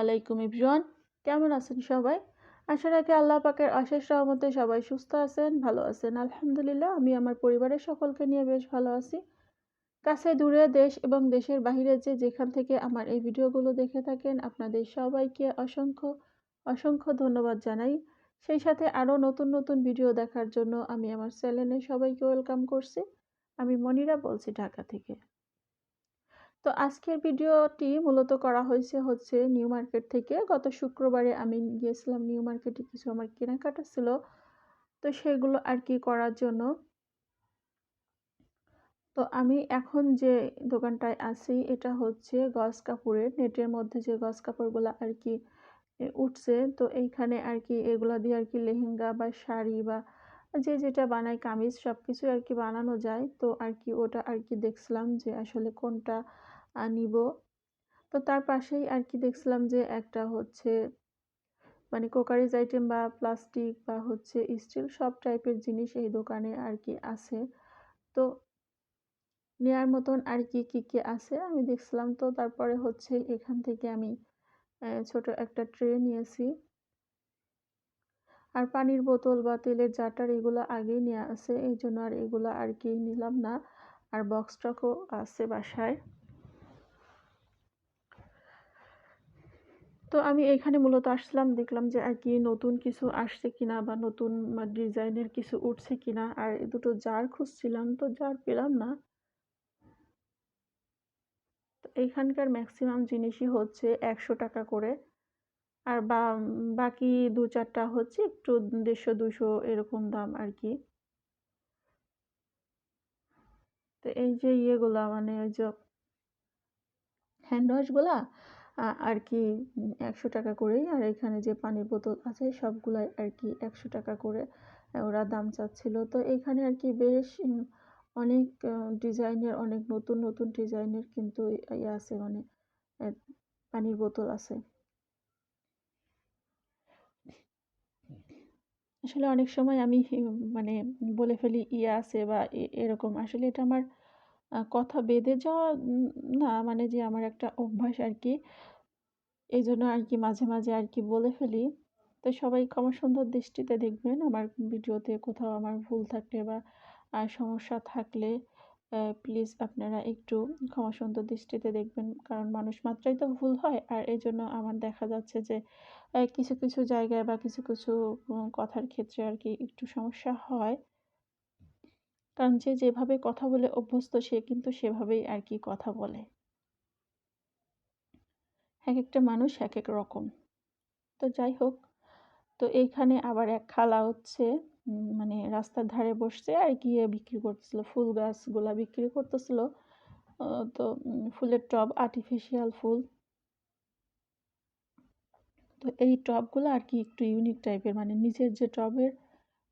আলাইকুম ইভরিওয়ান কেমন আছেন সবাই? আশা রাখি আল্লাহ পাকের অশেষ রহমতে সবাই সুস্থ আছেন, ভালো আছেন। আলহামদুলিল্লাহ, আমি আমার পরিবারের সকলকে নিয়ে বেশ ভালো আছি। কাছে দূরে দেশ এবং দেশের বাহিরে যে যেখান থেকে আমার এই ভিডিওগুলো দেখে থাকেন, আপনাদের সবাইকে অসংখ্য অসংখ্য ধন্যবাদ জানাই। সেই সাথে আরও নতুন নতুন ভিডিও দেখার জন্য আমি আমার চ্যানেলে সবাইকে ওয়েলকাম করছি। আমি মনিরা বলছি ঢাকা থেকে। তো আজকের ভিডিওটি মূলত করা হয়েছে হচ্ছে নিউ মার্কেট থেকে। গত শুক্রবারে আমি গিয়েছিলাম নিউ মার্কেটে, কিছু আমার কেনাকাটা ছিল। তো সেগুলো আর কি করার জন্য। তো আমি এখন যে দোকানটায় আছি, এটা হচ্ছে গস কাপড়ের। নেটের মধ্যে যে গস কাপড়গুলো আর কি উঠছে, তো এইখানে আর কি এগুলা দিয়ে আর কি লেহেঙ্গা বা শাড়ি বা যে যেটা বানায়, কামিজ সব কিছু আর কি বানানো যায়। তো আর কি ওটা আর কি দেখছিলাম যে আসলে কোনটা নিব। তো তার পাশেই আর কি দেখছিলাম যে একটা হচ্ছে মানে কোকারিজ আইটেম বা প্লাস্টিক বা হচ্ছে স্টিল সব টাইপের জিনিস এই দোকানে আর কি আছে। তো নেয়ার মতন আর কি কী কী আছে আমি দেখছিলাম। তো তারপরে হচ্ছে এখান থেকে আমি ছোট একটা ট্রে নিয়েছি। আর পানির বোতল বা তেলের জাটার এগুলো আগেই নেওয়া আছে, এই জন্য আর এগুলো আর কি নিলাম না। আর বক্স টকও আছে বাসায়। তো আমি এখানে মূলত আসলাম, দেখলাম যে আর কি নতুন কিছু আসছে কিনা বা নতুন ডিজাইনের কিছু উঠছে কিনা। আর দুটো জার খুঁজছিলাম, তো জার পেলাম না। তো এইখানকার ম্যাক্সিমাম জিনিসই হচ্ছে একশো টাকা করে। আর বা, বাকি দু চারটা হচ্ছে একটু দেড়শো, দুশো এরকম দাম আর কি। তো এই যে ইয়েগুলা মানে ওই যে হ্যান্ড ওয়াশগুলা আর কি একশো টাকা করেই আর এখানে যে পানির বোতল আছে সবগুলাই আর কি একশো টাকা করে ওরা দাম চাচ্ছিল। তো এখানে আর কি বেশ অনেক ডিজাইনের, অনেক নতুন নতুন ডিজাইনের কিন্তু ইয়ে আছে মানে পানির বোতল আছে। আসলে অনেক সময় আমি মানে বলে ফেলি ইয়ে আছে বা এরকম। আসলে এটা আমার কথা বেঁধে যাওয়া না মানে যে আমার একটা অভ্যাস আর কি এই জন্য আর কি মাঝে মাঝে আর কি বলে ফেলি। তো সবাই ক্ষমা সুন্দর দৃষ্টিতে দেখবেন। আমার ভিডিওতে কোথাও আমার ভুল থাকলে বা সমস্যা থাকলে প্লিজ আপনারা একটু ক্ষমা সুন্দর দৃষ্টিতে দেখবেন। কারণ মানুষ মাত্রাই তো ভুল হয়। আর এই জন্য আমার দেখা যাচ্ছে যে কিছু কিছু জায়গায় বা কিছু কিছু কথার ক্ষেত্রে আর কি একটু সমস্যা হয়। কারণ যে যেভাবে কথা বলে অভ্যস্ত, সে কিন্তু সেভাবেই আর কি কথা বলে। এক একটা মানুষ এক এক রকম। তো যাই হোক, তো এইখানে আবার এক খালা হচ্ছে মানে রাস্তার ধারে বসছে আর গিয়ে বিক্রি করতেছিল, ফুল গাছগুলা বিক্রি করতেছিল। তো ফুলের টব আর্টিফিশিয়াল ফুল। তো এই টবগুলো আর কি একটু ইউনিক টাইপের মানে নিচের যে টবের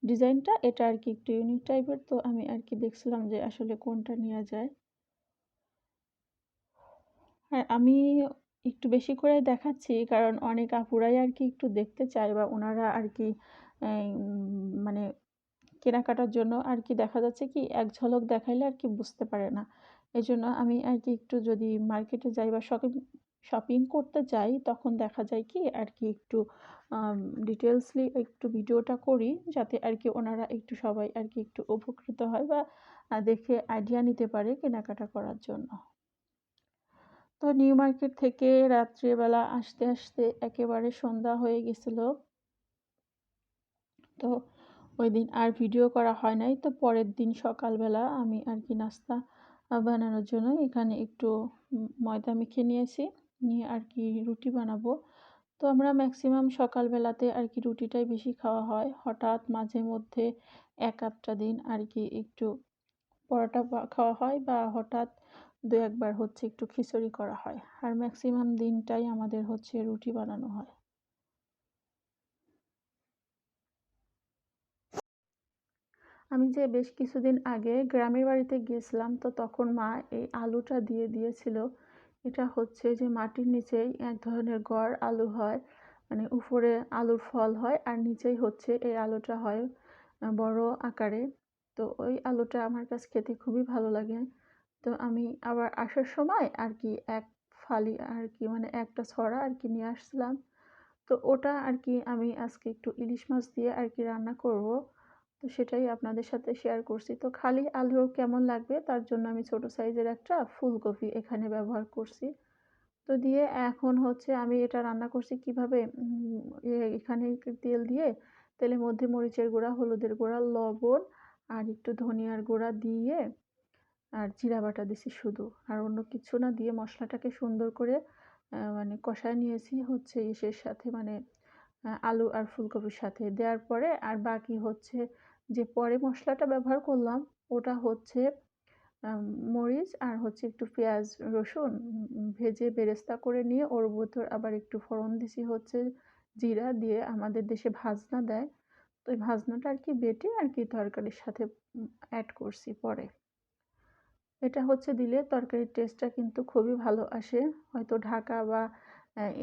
ডিজাইনটা, এটা আর কি একটু ইউনিক টাইপের তো আমি আর কি দেখছিলাম যে আসলে কোনটা নেওয়া যায়। আর আমি একটু বেশি করে দেখাচ্ছি, কারণ অনেক আপুরাই আর কি একটু দেখতে চায় বা ওনারা আর কি মানে কেনাকাটার জন্য আর কি দেখা যাচ্ছে কি, এক ঝলক দেখাইলে আর কি বুঝতে পারে না। এই জন্য আমি আর কি একটু যদি মার্কেটে যাই বা শপিং শপিং করতে যাই, তখন দেখা যায় কি আর কি একটু ডিটেলসলি একটু ভিডিওটা করি যাতে আর কি ওনারা একটু সবাই আর কি একটু উপকৃত হয় বা দেখে আইডিয়া নিতে পারে কেনাকাটা করার জন্য। তো নিউ মার্কেট থেকে রাত্রিবেলা আসতে আসতে একেবারে সন্ধ্যা হয়ে গেছিল। তো ওই দিন আর ভিডিও করা হয় নাই। তো পরের দিন সকালবেলা আমি আর কি নাস্তা বানানোর জন্য এখানে একটু ময়দা মেখে নিয়েছি। নিয়ে আর কি রুটি বানাবো। তো আমরা ম্যাক্সিমাম সকালবেলাতে আর কি রুটিটাই বেশি খাওয়া হয়। হঠাৎ মাঝে মধ্যে এক আধটা দিন আর কি একটু পরোটা খাওয়া হয় বা হঠাৎ দু একবার হচ্ছে একটু খিচুড়ি করা হয়। আর ম্যাক্সিমাম দিনটাই আমাদের হচ্ছে রুটি বানানো হয়। আমি যে বেশ কিছুদিন আগে গ্রামের বাড়িতে গিয়েছিলাম তো তখন মা এই আলুটা দিয়ে দিয়েছিল। এটা হচ্ছে যে মাটির নিচেই এক ধরনের গড় আলু হয় মানে উপরে আলুর ফল হয় আর নিচেই হচ্ছে এই আলুটা হয় বড় আকারে। তো ওই আলুটা আমার কাছে খেতে খুবই ভালো লাগে। তো আমি আবার আসার সময় আর কি এক ফালি আর কি মানে একটা ছড়া আর কি নিয়ে আসছিলাম। তো ওটা আর কি আমি আজকে একটু ইলিশ মাছ দিয়ে আর কি রান্না করব। তো সেটাই আপনাদের সাথে শেয়ার করছি। তো খালি আলু কেমন লাগবে? তার জন্য আমি ছোট সাইজের একটা ফুলকপি এখানে ব্যবহার করছি। তো দিয়ে এখন হচ্ছে আমি এটা রান্না করছি কীভাবে? এখানে তেল দিয়ে, তেলের মধ্যে মরিচের গুঁড়া, হলুদের গুঁড়া, লবণ আর একটু ধনিয়ার গুঁড়া দিয়ে আর জিরা বাটা দিছি শুধু। আর অন্য কিছু না, দিয়ে মশলাটাকে সুন্দর করে মানে কষায় নিয়েছি হচ্ছে ইসের সাথে মানে আলু আর ফুলকপির সাথে। দেওয়ার পরে আর বাকি হচ্ছে যে পরে মশলাটা ব্যবহার করলাম, ওটা হচ্ছে মরিচ আর হচ্ছে একটু পেঁয়াজ রসুন ভেজে বেরেস্তা করে নিয়ে ওর ভিতর আবার একটু ফোড়ন দিছি হচ্ছে জিরা দিয়ে আমাদের দেশে ভাজনা দেয়। তো ওই ভাজনাটা আর কি বেটে আর কি তরকারির সাথে অ্যাড করছি পরে। এটা হচ্ছে দিলে তরকারির টেস্টটা কিন্তু খুবই ভালো আসে। হয়তো ঢাকা বা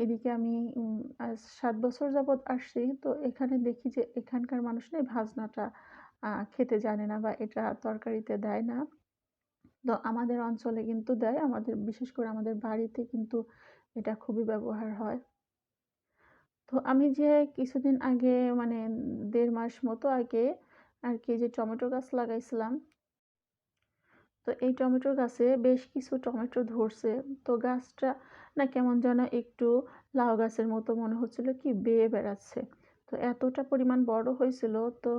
এদিকে আমি সাত বছর যাবৎ আসছি। তো এখানে দেখি যে এখানকার মানুষ নেই ভাজনাটা খেতে জানে না বা এটা তরকারিতে দেয় না। তো আমাদের অঞ্চলে কিন্তু দেয়, আমাদের, বিশেষ করে আমাদের বাড়িতে কিন্তু এটা খুবই ব্যবহার হয়। তো আমি যে কিছুদিন আগে মানে দেড় মাস মতো আগে আর কি যে টমেটো গাছ লাগাইছিলাম তো এই টমেটো গাছে বেশ কিছু টমেটো ধরছে। তো গাছটা না কেমন যেন একটু লাউ গাছের মতো মনে হচ্ছিল কি বেয়ে বেড়াচ্ছে। তো এতটা পরিমাণ বড় হয়েছিল তো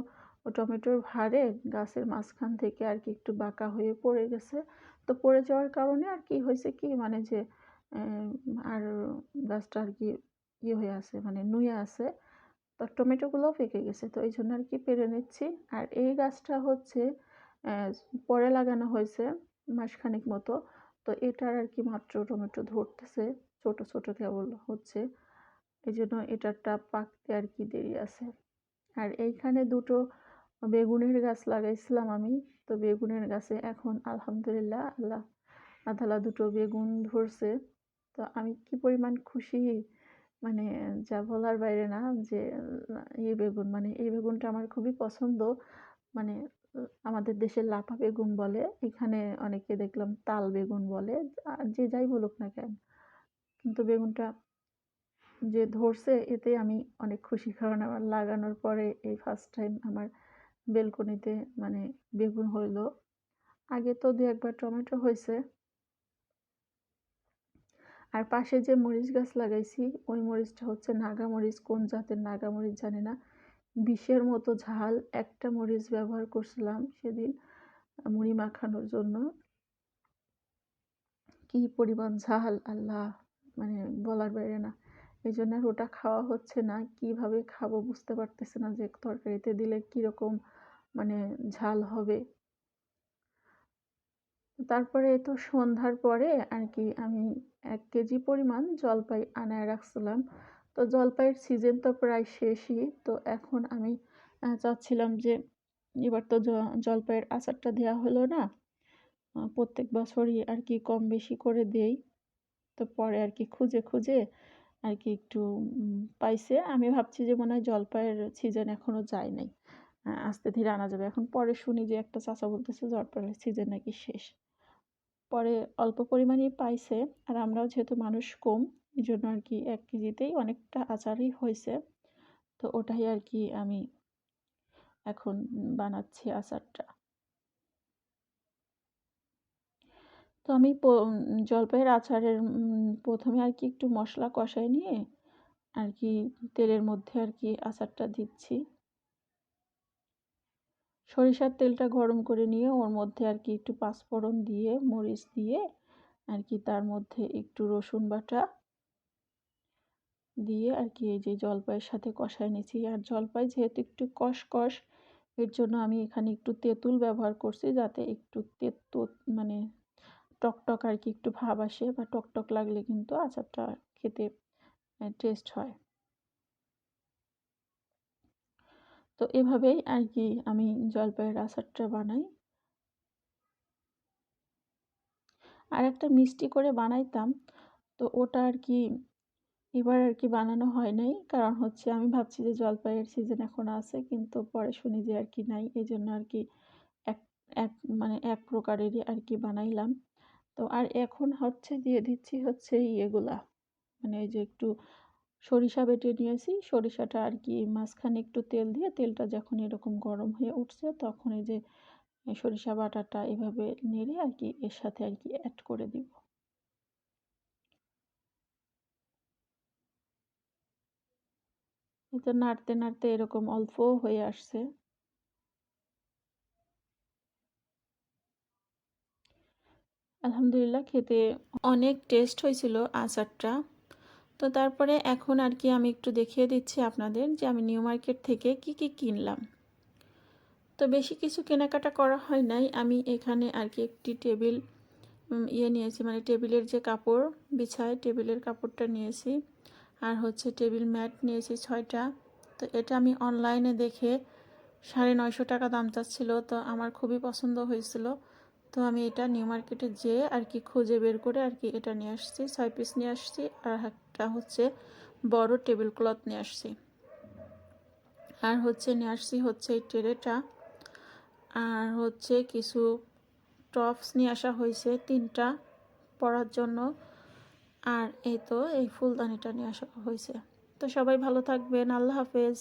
টমেটোর ভারে গাছের মাঝখান থেকে আর কি একটু বাঁকা হয়ে পড়ে গেছে। তো পড়ে যাওয়ার কারণে আর কি হয়েছে কি মানে যে আর গাছটা আর কি ইয়ে হয়ে আছে মানে নুয়ে আছে। তো টমেটোগুলোও পেকে গেছে। তো এই জন্য আর কি পেরে নিচ্ছি। আর এই গাছটা হচ্ছে পরে লাগানো হয়েছে মাসখানেক মতো। তো এটার আর কি মাত্র টমেটো ধরতেছে, ছোট ছোট কেবল হচ্ছে। এই জন্য এটারটা পাকতে আর কি দেরি আছে। আর এইখানে দুটো বেগুনের গাছ লাগাইছিলাম আমি। তো বেগুনের গাছে এখন আলহামদুলিল্লাহ আল্লাহ আদালা দুটো বেগুন ধরছে। তো আমি কি পরিমাণ খুশি মানে যা বলার বাইরে না যে, এই বেগুন মানে এই বেগুনটা আমার খুবই পছন্দ। মানে আমাদের দেশের লাফা বেগুন বলে, এখানে অনেকে দেখলাম তাল বেগুন বলে আর যে যাই বলুক না কেন। কিন্তু বেগুনটা যে ধরছে, এতে আমি অনেক খুশি। কারণ আমার লাগানোর পরে এই ফার্স্ট টাইম আমার বেলকনিতে মানে বেগুন হইল। আগে তো দু একবার টমেটো হয়েছে। আর পাশে যে মরিচ গাছ লাগাইছি, ওই মরিচটা হচ্ছে নাগা মরিচ, কোন জাতের নাগা মরিচ জানি না। বিষের মতো ঝাল একটা মরিচ ব্যবহার করছিলাম সেদিন মুড়ি মাখানোর জন্য। কি পরিমাণ ঝাল, আল্লাহ মানে বলার বাইরে না। এই জন্য আর ওটা খাওয়া হচ্ছে না। কীভাবে খাব বুঝতে পারতেছে না যে তরকারিতে দিলে কীরকম মানে ঝাল হবে। তারপরে তো সন্ধ্যার পরে আর কি আমি এক কেজি পরিমাণ জলপাই আনায় রাখছিলাম। তো জলপাইয়ের সিজন তো প্রায় শেষই। তো এখন আমি চাচ্ছিলাম যে এবার তো জলপাইয়ের আচারটা দেওয়া হলো না। প্রত্যেক বছরই আর কি কম বেশি করে দেই। তো পরে আর কি খুঁজে খুঁজে আর কি একটু পাইছে। আমি ভাবছি যে মনে হয় জলপাইয়ের সিজন এখনও যায় নাই। আস্তে ধীরে আনা যাবে। এখন পরে শুনি যে একটা চাচা বলতেছে জলপাইয়ের সিজন নাকি শেষ। পরে অল্প পরিমাণেই পাইছে। আর আমরাও যেহেতু মানুষ কম এই জন্য আর কি এক কেজিতেই অনেকটা আচারই হয়েছে তো ওটাই আর কি আমি এখন বানাচ্ছি আচারটা। তো আমি জলপাইয়ের আচারের প্রথমে আর কি একটু মশলা কষাই নিয়ে আর কি তেলের মধ্যে আর কি আচারটা দিচ্ছি। সরিষার তেলটা গরম করে নিয়ে ওর মধ্যে আর কি একটু পাঁচফোড়ন দিয়ে, মরিচ দিয়ে আর কি তার মধ্যে একটু রসুন বাটা দিয়ে আর কি এই যে জলপাইয়ের সাথে কষাই নিয়েছি আর জলপাই যেহেতু একটু কষ কষ এর জন্য আমি এখানে একটু তেঁতুল ব্যবহার করছি যাতে একটু তেতো মানে টকটক আর কি একটু ভাব আসে বা টকটক লাগলে কিন্তু আচারটা খেতে টেস্ট হয়। তো এভাবেই আর কি আমি জলপাইয়ের আচারটা বানাই। আর একটা মিষ্টি করে বানাইতাম, তো ওটা আর কি এবার আর কি বানানো হয় নাই। কারণ হচ্ছে আমি ভাবছি যে জলপাইয়ের সিজন এখন আছে, কিন্তু পরে শুনি যে আর কি নাই। এই জন্য আর কি এক এক মানে এক প্রকারেরই আর কি বানাইলাম। তো আর এখন হচ্ছে দিয়ে দিচ্ছি হচ্ছে ইয়েগুলা। মানে এই যে একটু সরিষা বেটে নিয়েছি। সরিষাটা আর কি মাঝখানে একটু তেল দিয়ে তেলটা যখন এরকম গরম হয়ে উঠছে, তখন এই যে সরিষা বাটাটা এভাবে নেড়ে আর কি এর সাথে আর কি অ্যাড করে দিব। এটা নাড়তে নাড়তে এরকম অল্প হয়ে আসছে। আলহামদুলিল্লাহ খেতে অনেক টেস্ট হয়েছিল আচারটা। তো তারপরে এখন আর কি আমি একটু দেখিয়ে দিচ্ছি আপনাদের যে আমি নিউ মার্কেট থেকে কি কি কিনলাম। তো বেশি কিছু কেনাকাটা করা হয় নাই। আমি এখানে আর কি একটি টেবিল ইয়ে নিয়েছি মানে টেবিলের যে কাপড়, বিছায় টেবিলের কাপড়টা নিয়েছি। আর হচ্ছে টেবিল ম্যাট নিয়েছি ছয়টা। তো এটা আমি অনলাইনে দেখে সাড়ে নয়শো টাকা দাম চাচ্ছিল, তো আমার খুবই পছন্দ হয়েছিল। তো আমি এটা নিউ মার্কেটে যেয়ে আর কি খুঁজে বের করে আর কি এটা নিয়ে আসছি, ছয় পিস নিয়ে আসছি আর একটা হচ্ছে বড় টেবিল ক্লথ নিয়ে আসছি। আর হচ্ছে নিয়ে আসছি হচ্ছে এই ট্রেটা আর হচ্ছে কিছু টপস নিয়ে আসা হয়েছে তিনটা পরার জন্য। আর এই তো এই ফুলদানিটা নিয়ে আসা হয়েছে। তো সবাই ভালো থাকবেন আল্লাহ হাফেজ।